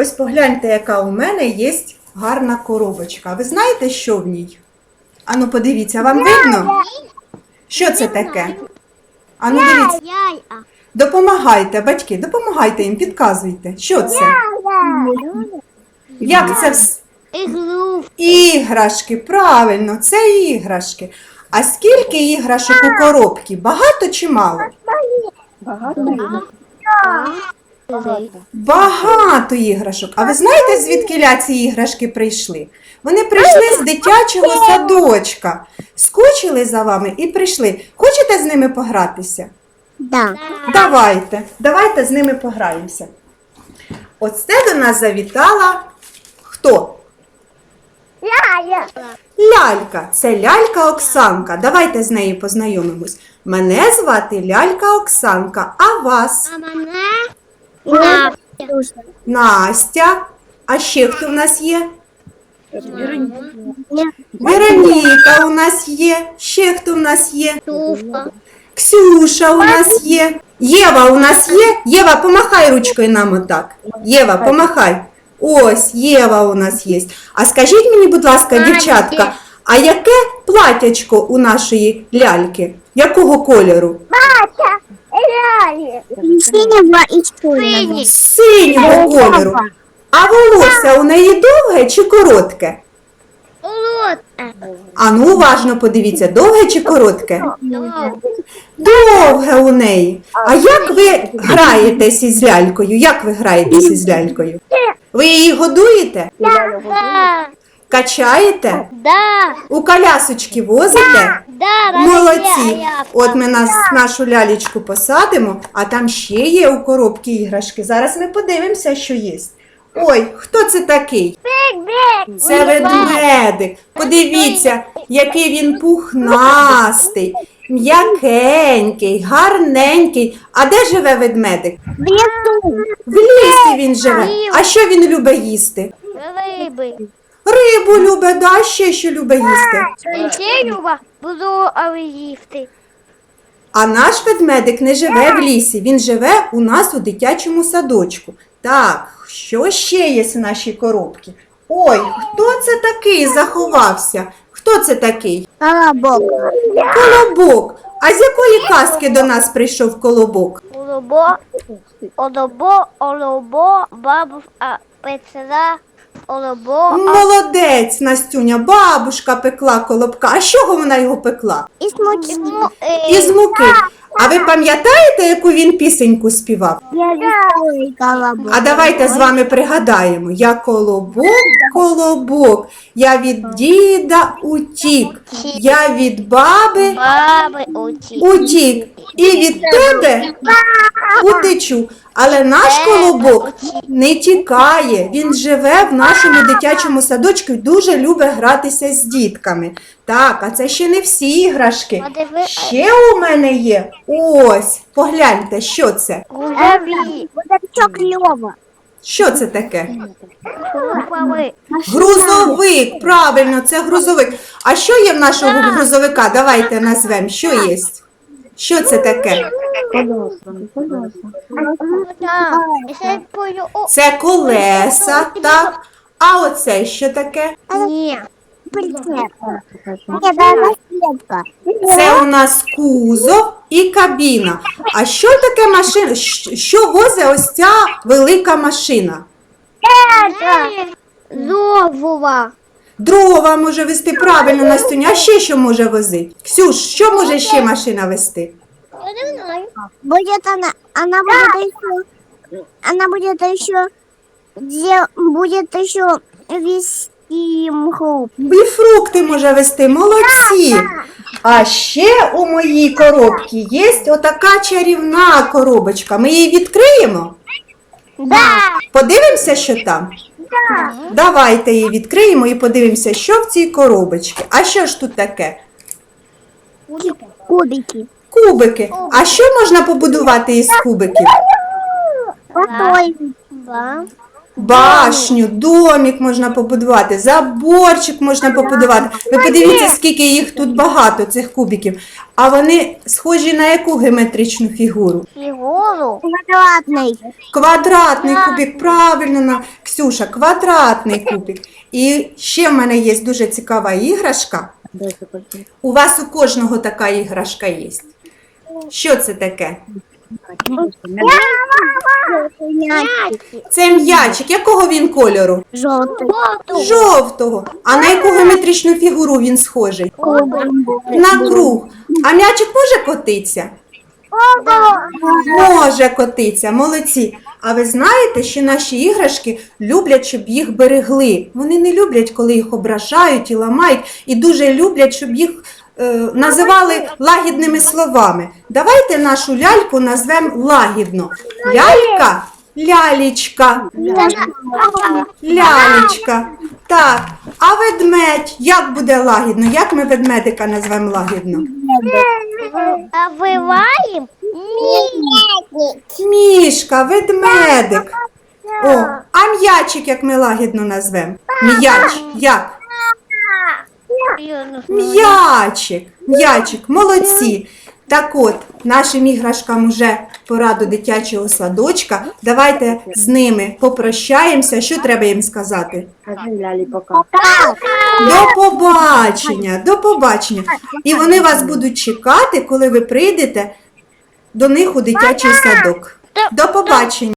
Ось погляньте, яка у мене є гарна коробочка. Ви знаєте, що в ній? Ану, подивіться, вам видно? Що це таке? Ану, дивіться. Допомагайте, батьки, допомагайте їм, підказуйте. Що це? Як це вс- Іглу. Іграшки, правильно, це іграшки. А скільки іграшок у коробці? Багато чи мало? Багато іграшок. А ви знаєте, звідки ці іграшки прийшли? Вони прийшли з дитячого садочка, скучили за вами і прийшли. Хочете з ними погратися? Да. Давайте, давайте з ними пограємося. Оце до нас завітала хто? Лялька. Це лялька Оксанка. Давайте з нею познайомимось. Мене звати лялька Оксанка, а вас? А мене? Настя. А ще хто в нас є? Вероніка у нас є. Ще хто в нас є? Ксюша у нас є. Єва у нас є. Єва, помахай ручкою нам отак. Єва, помахай. Ось, Єва у нас є. А скажіть мені, будь ласка, дівчатка, а яке платячко у нашої ляльки? Якого кольору? Синего і чорного. Синього кольору. А волосся у неї довге чи коротке? А ну уважно подивіться, довге чи коротке? Довге у неї. А як ви граєтесь із лялькою? Як ви граєтесь із лялькою? Ви її годуєте? Да. Качаєте? Да. У колясочки возите? Да. Молодці! От ми нас, нашу лялечку посадимо, а там ще є у коробці іграшки. Зараз ми подивимося, що є. Ой, хто це такий? Це ведмедик. Подивіться, який він пухнастий, м'якенький, гарненький. А де живе ведмедик? В лісі він живе. А що він любить їсти? Риби. Рибу любить, да, ще що любить їсти. Ще люба буду їсти. А наш ведмедик не живе в лісі, він живе у нас у дитячому садочку. Так, що ще є в нашій коробці? Ой, хто це такий заховався? Хто це такий? Колобок. Колобок. А з якої казки до нас прийшов колобок? Олобо. Олобо. Олобо. Бабу. А пецера. Олобо. Молодець, Настюня, бабушка пекла колобка. А з чого вона його пекла? І смоки. Із муки. А ви пам'ятаєте, яку він пісеньку співав? Я колобок. А давайте з вами пригадаємо. Я колобок, колобок, я від діда утік, я від баби Баби оті. утік, і від тебе утечу. Але наш колобок не тікає, він живе в нашому дитячому садочку і дуже любить гратися з дітками. Так, а це ще не всі іграшки. Ще у мене є. Ось, погляньте, що це? Що це таке? Грузовик, правильно, це грузовик. А що є в нашого грузовика? Давайте назвемо. Що є? Що це таке? Це колеса, так? А оце що таке? Ні. Це у нас кузов і кабіна. А що таке машина? Що возить ось ця велика машина? Зовова. Дрова може вести правильно Настюня, а ще що може возити? Ксюш, що може ще машина вести? Я не знаю. Будет она, она будет еще, она будет еще, где будет еще вести мху. І фрукти може вести, молодці. А ще у моїй коробці є отака чарівна коробочка. Ми її відкриємо. Да. Подивимося, що там. Давайте її відкриємо і подивимося, що в цій коробочці. А що ж тут таке? Кубики. Кубики. А що можна побудувати із кубиків? Постой. Ба. башню, домик можна побудувати, заборчик можна побудувати. Ви подивіться, скільки їх тут багато, цих кубиків. А вони схожі на яку геометричну фігуру? Фігуру. Квадратний. Квадратний кубик, правильно, на- Ксюша, квадратний кубик. І ще в мене є дуже цікава іграшка. У вас у кожного така іграшка є. Що це таке? Це м'ячик. Якого він кольору? Жовтий. Жовтого. А на яку геометричну фігуру він схожий? На круг. А м'ячик може котитися? Може котитися, молодці. А ви знаєте, що наші іграшки люблять, щоб їх берегли. Вони не люблять, коли їх ображають і ламають, і дуже люблять, щоб їх називали лагідними словами. Давайте нашу ляльку назвемо лагідно. Лялька, лялічка, лялечка. Так, а ведмедь як буде лагідно? Як ми ведмедика назвемо лагідно? А виваєм? Мішка, ведмедик. О, а м'ячик, як ми лагідно назвемо? М'яч, як? М'ячик, м'ячик, молодці. Так от, нашим іграшкам уже пора до дитячого садочка. Давайте з ними попрощаємося. Що треба їм сказати? До побачення, до побачення. І вони вас будуть чекати, коли ви прийдете до них у дитячий садок. До побачення.